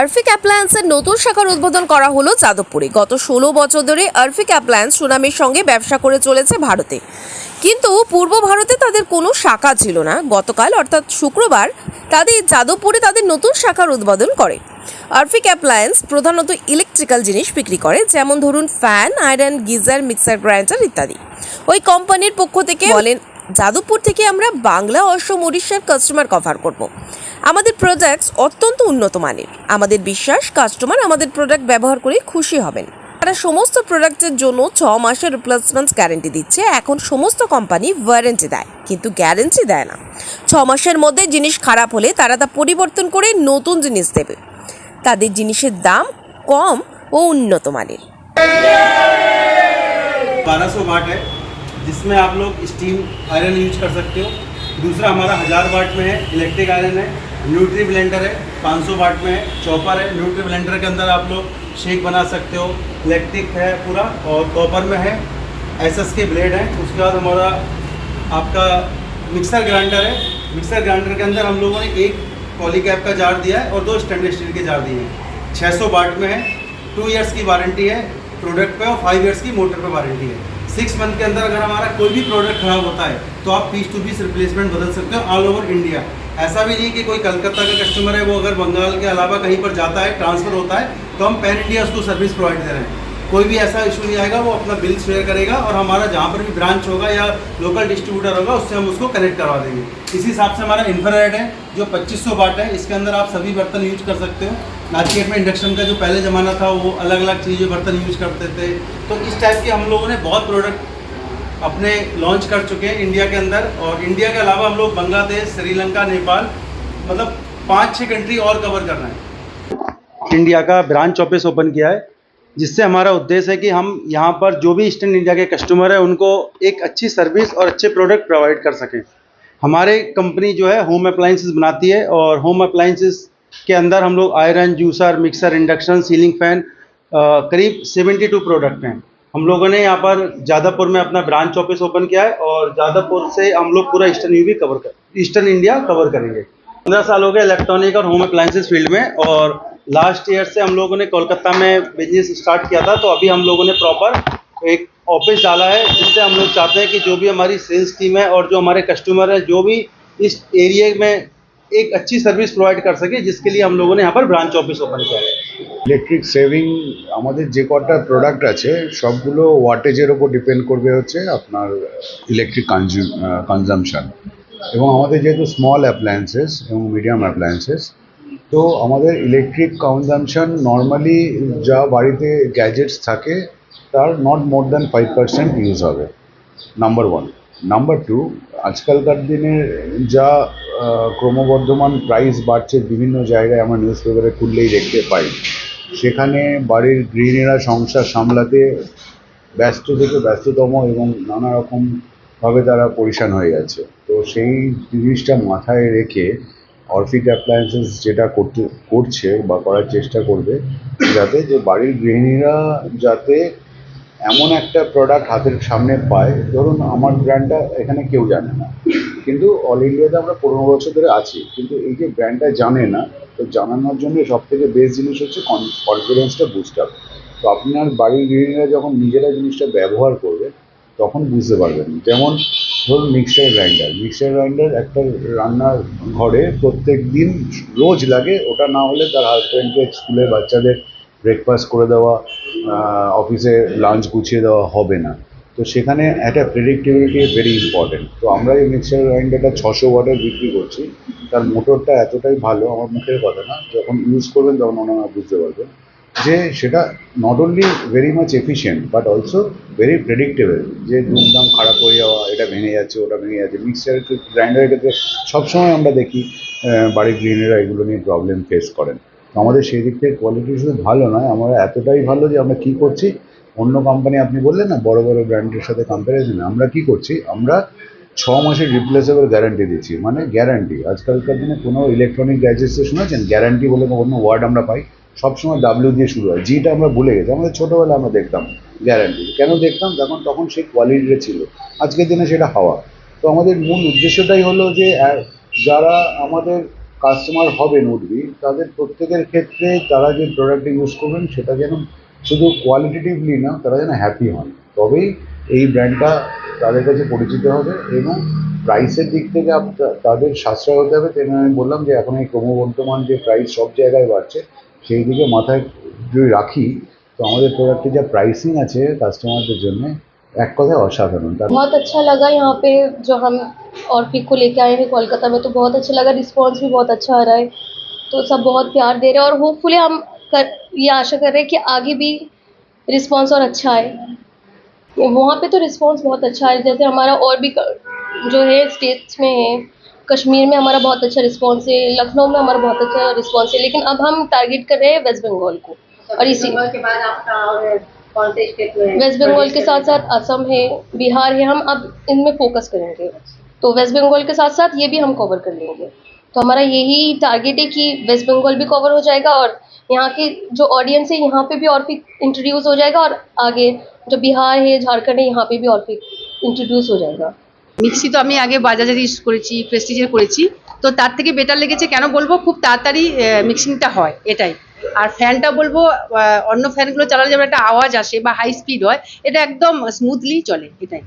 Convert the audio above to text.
আরফিক অ্যাপ্লায়েন্সের নতুন শাখার উদ্বোধন করা হলো যাদবপুরে। গত ষোলো বছর ধরে আরফিক অ্যাপ্লায়েন্স সুনামের সঙ্গে ব্যবসা করে চলেছে ভারতে। কিন্তু পূর্ব ভারতে তাদের কোনো শাখা ছিল না। গতকাল, অর্থাৎ শুক্রবার, তাদের যাদবপুরে তাদের নতুন শাখার উদ্বোধন করে। আরফিক অ্যাপ্লায়েন্স প্রধানত ইলেকট্রিক্যাল জিনিস বিক্রি করে, যেমন ধরুন fan, iron, geyser, mixer grinder ইত্যাদি। ওই কোম্পানির পক্ষ থেকে বলেন, যাদবপুর থেকে আমরা বাংলা, অসম উড়িষ্যার কাস্টমার কভার করব। আমাদের প্রোডাক্টস অত্যন্ত উন্নত মানের আমাদের বিশ্বাস কাস্টমার আমাদের প্রোডাক্ট ব্যবহার করে খুশি হবেন তারা সমস্ত প্রোডাক্টের জন্য ছ মাসের রিপ্লেসমেন্ট গ্যারেন্টি দিচ্ছে এখন সমস্ত কোম্পানি ওয়ারেন্টি দেয় কিন্তু গ্যারেন্টি দেয় না ছ মাসের মধ্যে জিনিস খারাপ হলে তারা তা পরিবর্তন করে নতুন জিনিস দেবে তাদের জিনিসের দাম কম ও উন্নত মানের 1200 वाट है जिसमें आप लोग स्टीम आयरन यूज कर सकते हो दूसरा हमारा हज़ार वाट में है इलेक्ट्रिक आयरन है न्यूट्री ब्लेंडर है 500 वाट में है चॉपर है। न्यूट्री ब्लेंडर के अंदर आप लोग शेक बना सकते हो। इलेक्ट्रिक है पूरा और कॉपर में है। एसएस के ब्लेड है। उसके बाद हमारा आपका मिक्सर ग्राइंडर है। मिक्सर ग्राइंडर के अंदर हम लोगों ने एक पॉलीकैप का जार दिया है और दो स्टेनलेस स्टील के जार दिए हैं। 600 वाट में है। टू इयर्स की वारंटी है। प्रोडक्ट पे और फाइव इयर्स की मोटर पे वारंटी है। सिक्स मंथ के अंदर अगर हमारा कोई भी प्रोडक्ट खराब होता है तो आप पीस टू पीस रिप्लेसमेंट बदल सकते हो ऑल ओवर इंडिया ऐसा भी नहीं कि कोई कलकत्ता का कस्टमर है, वो अगर बंगाल के अलावा कहीं पर जाता है ट्रांसफ़र होता है तो हम पैन इंडिया उसको सर्विस प्रोवाइड दे रहे हैं। कोई भी ऐसा इशू नहीं आएगा, वो अपना बिल शेयर करेगा और हमारा जहाँ पर भी ब्रांच होगा या लोकल डिस्ट्रीब्यूटर होगा, उससे हम उसको कनेक्ट करवा देंगे। इसी हिसाब से हमारा इंफ्रारेड है, जो 2500 वाट है, इसके अंदर आप सभी बर्तन यूज़ कर सकते हो। आज में इंडक्शन का जो पहले ज़माना था, वो अलग अलग चीज़ें बर्तन यूज़ करते थे। तो इस टाइप के हम लोगों ने बहुत प्रोडक्ट अपने लॉन्च कर चुके हैं इंडिया के अंदर और इंडिया के अलावा हम लोग बांग्लादेश श्रीलंका नेपाल मतलब पाँच छः कंट्री और कवर करना है। इंडिया का ब्रांच ऑफ़िस ओपन किया है, जिससे हमारा उद्देश्य है कि हम यहाँ पर जो भी ईस्टर्न इंडिया के कस्टमर हैं, उनको एक अच्छी सर्विस और अच्छे प्रोडक्ट प्रोवाइड कर सकें। हमारे कंपनी जो है होम अप्लाइंसेस बनाती है और होम अप्लाइंसेस के अंदर हम लोग iron juicer mixer induction ceiling fan करीब 72 प्रोडक्ट हैं। हम लोगों ने यहाँ पर जादवपुर में अपना ब्रांच ऑफ़िस ओपन किया है और जादवपुर से हम लोग पूरा ईस्टर्न यूपी कवर कर ईस्टर्न इंडिया कवर करेंगे। पंद्रह साल हो गए इलेक्ट्रॉनिक और होम अप्लाइंसेस फ़ील्ड में और लास्ट ईयर से हम लोगों ने कोलकाता में बिज़नेस स्टार्ट किया था तो अभी हम लोगों ने प्रॉपर एक ऑफ़िस डाला है, जिससे हम लोग चाहते हैं कि जो भी हमारी सेल्स टीम है और जो हमारे कस्टमर है, जो भी इस एरिए में एक अच्छी सर्विस प्रोवाइड कर सके, जिसके लिए हम लोगों ने यहाँ पर ब्रांच ऑफ़िस ओपन किया है। ইলেকট্রিক সেভিং আমাদের যে কটা প্রোডাক্ট আছে, সবগুলো ওয়াটেজের ওপর ডিপেন্ড করবে হচ্ছে আপনার ইলেকট্রিক কনজামশন এবং আমাদের যেহেতু স্মল অ্যাপ্লায়েন্সেস এবং মিডিয়াম অ্যাপ্লায়েন্সেস তো আমাদের ইলেকট্রিক কনজামশন নর্মালি যা বাড়িতে গ্যাজেটস থাকে, তার not more than five percent use হবে নাম্বার ওয়ান নাম্বার টু আজকালকার দিনে যা ক্রমবর্ধমান প্রাইস বাড়ছে বিভিন্ন জায়গায়, আমরা নিউজ পেপারে খুললেই দেখতে পাই। সেখানে বাড়ির গৃহিণীরা সংসার সামলাতে ব্যস্ত থেকে ব্যস্ততম এবং নানা রকমভাবে তারা পরিশান হয়ে যাচ্ছে তো সেই জিনিসটা মাথায় রেখে অরফিক অ্যাপ্লায়েন্সেস যেটা করতে, করছে বা করার চেষ্টা করবে যাতে যে বাড়ির গৃহিণীরা যাতে এমন একটা প্রোডাক্ট হাতের সামনে পায়। ধরুন আমার ব্র্যান্ডটা এখানে কেউ জানে না। কিন্তু অল ইন্ডিয়াতে আমরা পনেরো বছর ধরে আছি। কিন্তু এই যে ব্র্যান্ডটা জানে না, তো জানানোর জন্য সব থেকে বেস্ট জিনিস হচ্ছে কনফিডেন্সটা বুস্ট আপ তো আপনার বাড়ির গৃহিণীরা যখন নিজেরা জিনিসটা ব্যবহার করবে, তখন বুঝতে পারবেন। যেমন ধরুন মিক্সার গ্রাইন্ডার মিক্সার গ্রাইন্ডার একটা রান্নার ঘরে প্রত্যেক দিন রোজ লাগে, ওটা না হলে তার হাজব্যান্ডকে স্কুলে বাচ্চাদের ব্রেকফাস্ট করে দেওয়া অফিসে লাঞ্চ গুছিয়ে দেওয়া হবে না। তো সেখানে একটা প্রেডিক্টেবিলিটি ভেরি ইম্পর্টেন্ট তো আমরা এই মিক্সার গ্রাইন্ডারটা ছশো ওয়াটের বিক্রি করছি। তার মোটরটা এতটাই ভালো আমার মুখের কথা না, যখন ইউজ করবেন তখন ওনারা বুঝতে পারবেন যে সেটা not only very much efficient but also very predictable যে দুমদাম খারাপ হয়ে যাওয়া, এটা ভেঙে যাচ্ছে, ওটা ভেঙে যাচ্ছে। মিক্সার গ্রাইন্ডারের ক্ষেত্রে সবসময় আমরা দেখি বাড়ির গৃহিণীরা এগুলো নিয়ে প্রবলেম ফেস করেন। আমাদের সেই দিক থেকে কোয়ালিটি শুধু ভালো নয়, আমরা এতটাই ভালো যে আমরা কী করছি অন্য কোম্পানি আপনি বললেন না, বড় বড় ব্র্যান্ডের সাথে কম্প্যারিজনে আমরা কি করছি? আমরা ছ মাসের রিপ্লেসেবল গ্যারান্টি দিচ্ছি। মানে গ্যারান্টি আজকালকার দিনে কোনো ইলেকট্রনিক গ্যাজেটসে শুনেছেন? গ্যারান্টি বলে কোনো ওয়ার্ড আমরা পাই। সবসময় ডাব্লিউ দিয়ে শুরু হয়। জিটা আমরা ভুলে গেছি। আমাদের ছোটোবেলায় আমরা দেখতাম গ্যারান্টি কেন দেখতাম? তখন তখন সেই কোয়ালিটিটা ছিল। আজকের দিনে সেটা হাওয়া। তো আমাদের মূল উদ্দেশ্যটাই হলো যে যারা আমাদের কাস্টমার হবেন উঠবি, তাদের প্রত্যেকের ক্ষেত্রে তারা যে প্রোডাক্ট ইউজ করবেন, সেটা যেন শুধু কোয়ালিটিটিভলি না তারা যেন হ্যাপি হন তবেই এই ব্র্যান্ডটা তাদের কাছে পরিচিত হবে এবং প্রাইসের দিক থেকে আপ- তা- তাদের সাশ্রয় হতে হবে তেমনি আমি বললাম যে এখন এই ক্রমবর্ধমান যে প্রাইস সব জায়গায় বাড়ছে সেই দিকে মাথায় যদি রাখি তো আমাদের প্রোডাক্টের যা প্রাইসিং আছে কাস্টমারদের জন্য এক কথায় অসাধারণ তার बहुत अच्छा लगा यहाँ पे जो हम और पिक को लेके आए हैं कोलकाता में तो बहुत अच्छा लगा रिस्पांस भी बहुत अच्छा आ रहा है तो सब बहुत प्यार दे रहे हैं और होपफुली हम कर ये आशा कर रहे हैं कि आगे भी रिस्पांस और अच्छा आए। वहाँ पे तो रिस्पांस बहुत अच्छा है जैसे हमारा और भी जो है स्टेट्स में है कश्मीर में हमारा बहुत अच्छा रिस्पांस है लखनऊ में हमारा बहुत अच्छा रिस्पांस है। लेकिन अब हम टारगेट कर रहे हैं वेस्ट बंगाल को। और इसी के बाद आपका? वेस्ट बंगाल के साथ साथ असम है? बिहार है हम अब इनमें फोकस करेंगे। तो वेस्ट बंगाल के साथ साथ ये भी हम कवर कर लेंगे। तो हमारा यही टारगेट है कि वेस्ट बंगाल भी कवर हो जाएगा और यहाँ के जो ऑडियंस है यहाँ पे भी और भी इंट्रोड्यूस हो जाएगा और आगे जो बिहार है झारखंड है यहाँ पे भी और भी इंट्रोड्यूस हो जाएगा মিক্সি তো আমি আগে বাজাজের ইউজ করেছি প্রেস্টিজের করেছি তো তার থেকে বেটার লেগেছে কেন বলবো খুব তাড়াতাড়ি মিক্সিংটা হয় এটাই আর ফ্যানটা বলবো আহ, অন্য ফ্যানগুলো চালালে যেমন একটা আওয়াজ আসে বা হাই স্পিড হয় এটা একদম স্মুথলি চলে এটাই